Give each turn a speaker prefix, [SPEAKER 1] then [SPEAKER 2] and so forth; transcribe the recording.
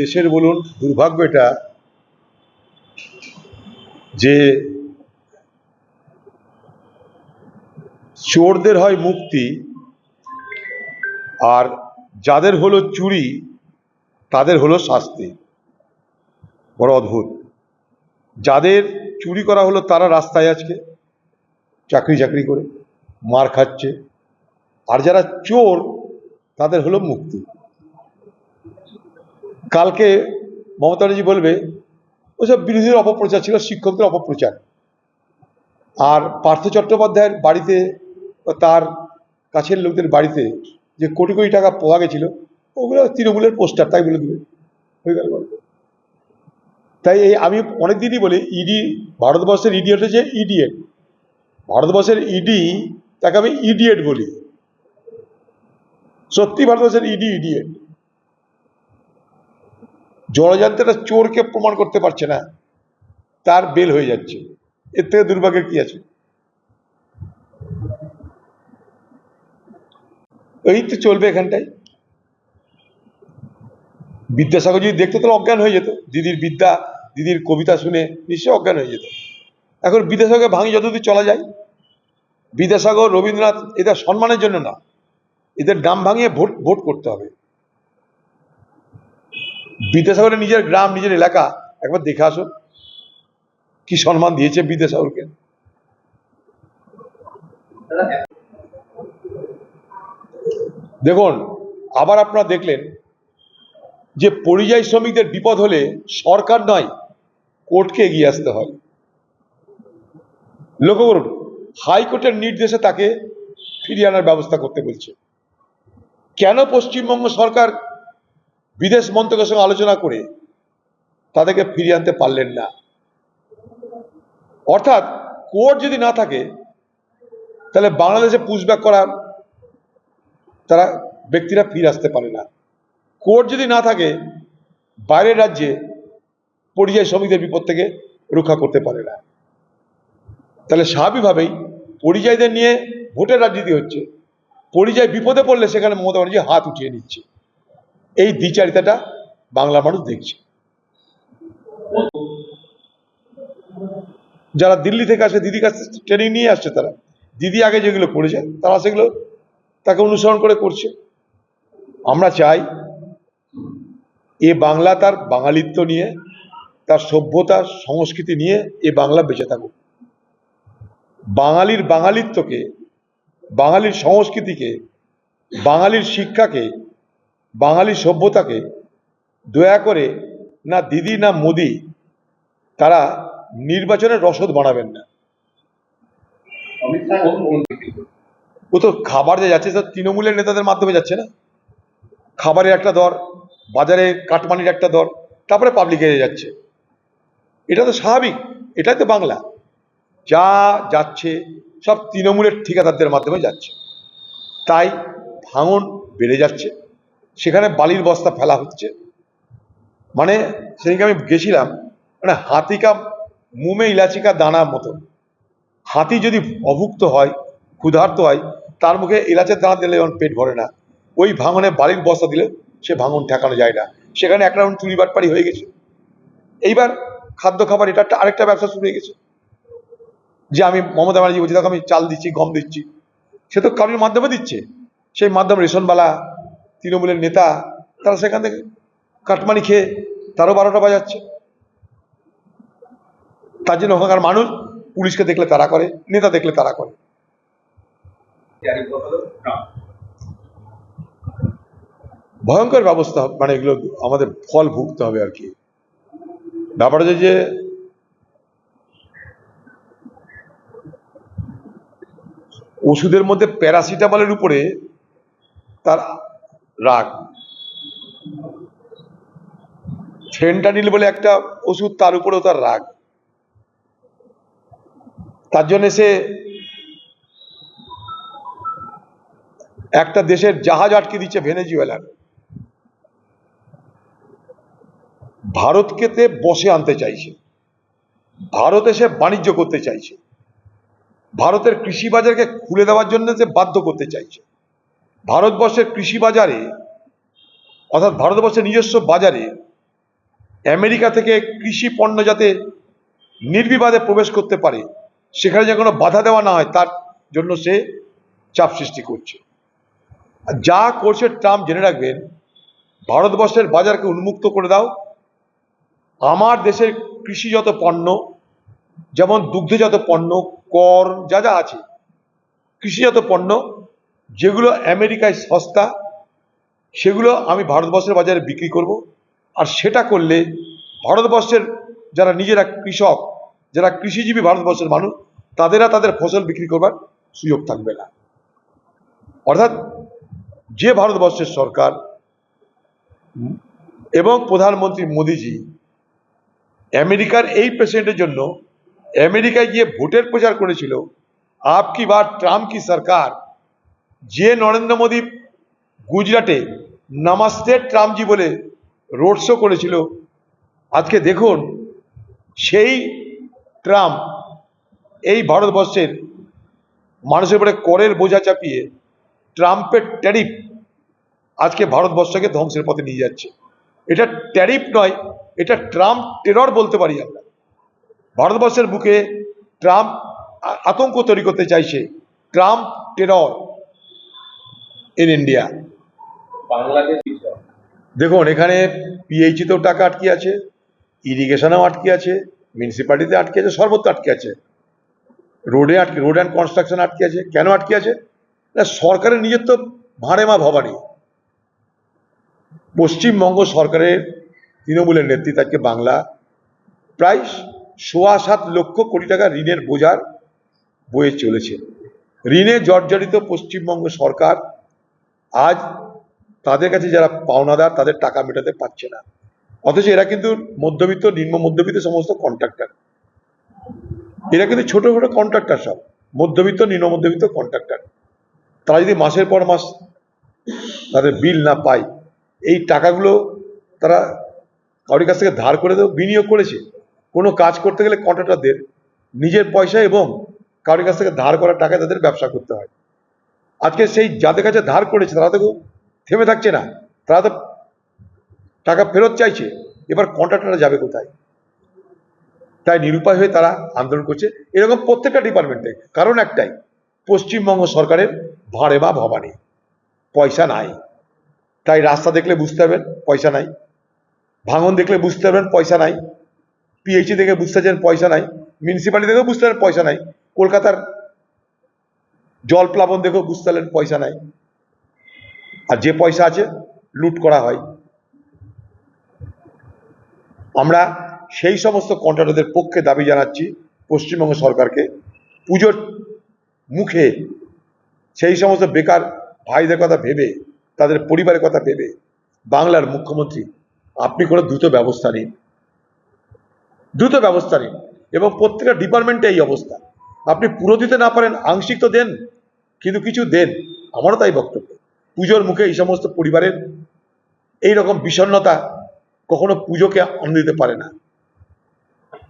[SPEAKER 1] দেশের বলুন, দুর্ভাগ্য এটা যে চোরদের হয় মুক্তি আর যাদের হলো চুরি, তাদের হলো শাস্তি। বড় অদ্ভুত। যাদের চুরি করা হলো তারা রাস্তায় আজকে চাকরি চাকরি করে, মার খাচ্ছে। আর যারা চোর, তাদের হলো মুক্তি। কালকে মমতা ব্যানার্জি বলবে, ওসব বিরোধীদের অপপ্রচার ছিল, শিক্ষকদের অপপ্রচার। আর পার্থ চট্টোপাধ্যায়ের বাড়িতে তার কাছের লোকদের বাড়িতে যে কোটি কোটি টাকা পাওয়া গেছিল, ওগুলো তৃণমূলের পোস্টার, তাই বলে দেবে। হয়ে গেল। তাই এই আমি অনেকদিনই বলি, ইডি, ভারতবর্ষের ইডিয়েট হচ্ছে ইডিয়েট। ভারতবর্ষের ইডি, তাকে আমি ইডিয়েট বলি। সত্যি ভারতবর্ষের ইডি ইডিয়েট। জলযান্ত্রে একটা চোরকে প্রমাণ করতে পারছে না। তার বেল হয়ে যাচ্ছে। এর থেকে দুর্ভাগ্যের কি আছে? এই তো চলবে এখানটায়। বিদ্যাসাগর যদি দেখতো তাহলে অজ্ঞান হয়ে যেত। দিদির বিদ্যা, দিদির কবিতা শুনে নিশ্চয়ই অজ্ঞান হয়ে যেত। এখন বিদ্যাসাগর ভাঙি যতদূর চলা যায়। বিদ্যাসাগর, রবীন্দ্রনাথ এদের সম্মানের জন্য না। এদের নাম ভাঙিয়ে ভোট ভোট করতে হবে। বিদ্যাসাগরের নিজের গ্রাম, নিজের এলাকা, একবার দেখে আসুন কি সম্মান দিয়েছে বিদ্যাসাগরকে? দেখুন, আবার আপনারা দেখলেন যে পরিযায়ী শ্রমিকদের বিপদ হলে সরকার নয়, কোর্টকে এগিয়ে আসতে হয়। লক্ষ্য করুন, হাইকোর্টের নির্দেশে তাকে ফিরিয়ে আনার ব্যবস্থা করতে বলছে। কেন পশ্চিমবঙ্গ সরকার বিদেশ মন্ত্রকের সঙ্গে আলোচনা করে তাদেরকে ফিরিয়ে আনতে পারলেন না। অর্থাৎ কোর্ট যদি না থাকে, তাহলে বাংলাদেশে পুশব্যাক করার তারা ব্যক্তিরা ফিরে আসতে পারে না। কোর্ট যদি না থাকে, বাইরের রাজ্যে পরিযায়ী শ্রমিকদের বিপদ থেকে রক্ষা করতে পারে না। তাহলে স্বাভাবিকভাবেই পরিযায়ীদের নিয়ে ভোটের রাজনীতি হচ্ছে। পরিযায়ী বিপদে পড়লে সেখানে মমতা ব্যানার্জি হাত উঠিয়ে নিচ্ছে। এই দ্বিচারিতাটা বাংলা মানুষ দেখছে। যারা দিল্লি থেকে আসে, দিদির কাছে ট্রেনিং নিয়ে আসছে তারা। দিদি আগে যেগুলো করেছে, তারা সেগুলো তাকে অনুসরণ করে করছে। আমরা চাই এ বাংলা তার বাঙালিত্ব নিয়ে, তার সভ্যতা, সংস্কৃতি নিয়ে এ বাংলা বেঁচে থাকুক। বাঙালির বাঙালিত্বকে, বাঙালির সংস্কৃতিকে, বাঙালির শিক্ষাকে বাঙালির সভ্যতাকে দয়া করে না দিদি না মোদি, তারা নির্বাচনের রসদ বানাবেন না? ও তো খাবার যে যাচ্ছে তো তৃণমূলের নেতাদের মাধ্যমে যাচ্ছে না। খাবারের একটা দর, বাজারে কাটমানির একটা দর, তারপরে পাবলিকে যাচ্ছে। এটা তো স্বাভাবিক, এটাই তো বাংলা। যা যাচ্ছে, সব তৃণমূলের ঠিকাদারদের মাধ্যমে যাচ্ছে। তাই ভাঙন বেড়ে যাচ্ছে। সেখানে বালির বস্তা ফেলা হচ্ছে। মানে সেদিনকে আমি গেছিলাম মানে হাতিকা মুমে ইলাচিকা দানা মতো। হাতি যদি অভুক্ত হয়, ক্ষুধার্ত হয়, তার মুখে এলাচের দানা দিলে যেমন পেট ভরে না, ওই ভাঙনে বালির বস্তা দিলে সে ভাঙন ঠেকানো যায় না। সেখানে এক রাউন্ড চুরি বাটপাড়ি হয়ে গেছে। এইবার খাদ্য খাবার, এটা একটা আরেকটা ব্যবসা শুরু হয়ে গেছে। যে আমি মমতা ব্যানার্জি বলছি, দেখো আমি চাল দিচ্ছি, গম দিচ্ছি। সে তো কারোর মাধ্যমে দিচ্ছে। সেই মাধ্যম রেশনবালা তৃণমূলের নেতা, তারা সেখান থেকে কাটমানি খেয়ে তারও বারোটা বাজাচ্ছে তার জন্য ওখানকার মানুষ পুলিশকে দেখলে তারা করে, নেতা দেখলে তারা করে। ভয়ঙ্কর ব্যবস্থা মানে এগুলো আমাদের ফল ভুগতে হবে আর কি ব্যাপার যে, ওষুধের মধ্যে প্যারাসিটামলের উপরে তার রাগ। ফেন্টানিল বলে একটা ওষুধ, তার উপরেও তার রাগ। তার জন্য সে একটা দেশের জাহাজ আটকে দিচ্ছে ভেনেজুয়েলার। ভারতকে বসে আনতে চাইছে। ভারত এসে বাণিজ্য করতে চাইছে। ভারতের কৃষি বাজারকে খুলে দেওয়ার জন্য সে বাধ্য করতে চাইছে। ভারতবর্ষের কৃষি বাজারে, অর্থাৎ ভারতবর্ষের নিজস্ব বাজারে, আমেরিকা থেকে কৃষি পণ্য যাতে নির্বিবাদে প্রবেশ করতে পারে, সেখানে যে কোনো বাধা দেওয়া না হয়, তার জন্য সে চাপ সৃষ্টি করছে। যা করছে ট্রাম্প, জেনে রাখবেন, ভারতবর্ষের বাজারকে উন্মুক্ত করে দাও। আমার দেশের কৃষিজাত পণ্য, যেমন দুগ্ধজাত পণ্য, কর, যা যা আছে, কৃষিজাত পণ্য যেগুলো আমেরিকায় সস্তা, সেগুলো আমি ভারতবর্ষের বাজারে বিক্রি করব। আর সেটা করলে ভারতবর্ষের যারা নিজেরা কৃষক, যারা কৃষিজীবী ভারতবর্ষের মানুষ, তাদেরা তাদের ফসল বিক্রি করবার সুযোগ থাকবে না। অর্থাৎ যে ভারতবর্ষের সরকার এবং প্রধানমন্ত্রী মোদিজি আমেরিকার এই প্রেসিডেন্টের জন্য আমেরিকায় গিয়ে ভোটের প্রচার করেছিল, আপ কি বার ট্রাম্প কি সরকার যে নরেন্দ্র মোদী গুজরাটে নামাস্তে ট্রাম্পজি বলে রোড শো করেছিল, আজকে দেখুন সেই ট্রাম্প এই ভারতবর্ষের মানুষের উপরে করের বোঝা চাপিয়ে ট্রাম্পের ট্যারিফ আজকে ভারতবর্ষকে ধ্বংসের পথে নিয়ে যাচ্ছে। এটা ট্যারিফ নয়, এটা ট্রাম্প টেরর বলতে পারি আমরা। ভারতবর্ষের বুকে ট্রাম্প আতঙ্ক তৈরি করতে চাইছে, ট্রাম্প টেরর। ইন ইন্ডিয়া দেখুন, এখানে পিএইচিতেও টাকা আটকে আছে ইরিগেশনেও আটকে আছে মিউনিসিপ্যালিটিতে আটকে আছে, সর্বত্র আটকে আছে। রোডে আটকে রোড অ্যান্ড কনস্ট্রাকশন আটকে আছে। কেন আটকে আছে? না, সরকারের নিজের তো ভাঁড়ে মা ভবানী পশ্চিমবঙ্গ সরকারের তৃণমূলের নেতৃত্ব আজকে বাংলা প্রায় সোয়া সাত লক্ষ কোটি টাকা ঋণের বোঝার বয়ে চলেছে। ঋণে জর্জরিত পশ্চিমবঙ্গ সরকার আজ তাদের কাছে যারা পাওনাদার, তাদের টাকা মেটাতে পারছে না। অথচ এরা কিন্তু মধ্যবিত্ত, নিম্ন মধ্যবিত্ত সমস্ত কন্ট্রাক্টর এরা কিন্তু ছোট ছোট কন্ট্রাক্টর সব। মধ্যবিত্ত, নিম্ন মধ্যবিত্ত কন্ট্রাক্টর তারা যদি মাসের পর মাস তাদের বিল না পায়, এই টাকাগুলো তারা কারোর কাছ থেকে ধার করে দেও বিনিয়োগ করেছে। কোনো কাজ করতে গেলে কন্ট্রাক্টরদের নিজের পয়সা এবং কারোর কাছ থেকে ধার করা টাকায় তাদের ব্যবসা করতে হয়। আজকে সেই যাদের কাছে ধার করেছে, তারা তো থেমে থাকছে না। তারা তো টাকা ফেরত চাইছে। এবার কন্ট্রাক্টররা যাবে কোথায়? তাই নিরুপায় হয়ে তারা আন্দোলন করছে। এরকম প্রত্যেকটা ডিপার্টমেন্টে কারণ একটাই, পশ্চিমবঙ্গ সরকারের ভাঁড়ে বা ভবানী। পয়সা নাই। তাই রাস্তা দেখলে বুঝতে পারবেন, পয়সা নাই। ভাঙন দেখলে বুঝতে পারবেন, পয়সা নাই। পিএইচি দেখে বুঝতে পারছেন, পয়সা নাই। মিউনিসিপ্যালিটি দেখেও বুঝতে পারবেন, পয়সা নাই। কলকাতার জল প্লাবন দেখেও বুঝতে পয়সা নাই। আর যে পয়সা আছে, লুট করা হয়। আমরা সেই সমস্ত কন্ট্রাক্টরদের পক্ষে দাবি জানাচ্ছি, পশ্চিমবঙ্গ সরকারকে। পুজোর মুখে সেই সমস্ত বেকার ভাইদের কথা ভেবে, তাদের পরিবারের কথা ভেবে, বাংলার মুখ্যমন্ত্রী, আপনি কোনো দ্রুত ব্যবস্থা নিন। দ্রুত ব্যবস্থা নিন। এবং প্রত্যেকটা ডিপার্টমেন্টে এই অবস্থা। আপনি পুরো দিতে না পারেন, আংশিক তো দেন, কিন্তু কিছু দেন। আমারও তাই বক্তব্য। পুজোর মুখে এই সমস্ত পরিবারের এই রকম বিষণ্ণতা কখনো পুজোকে আনন্দ দিতে পারে না।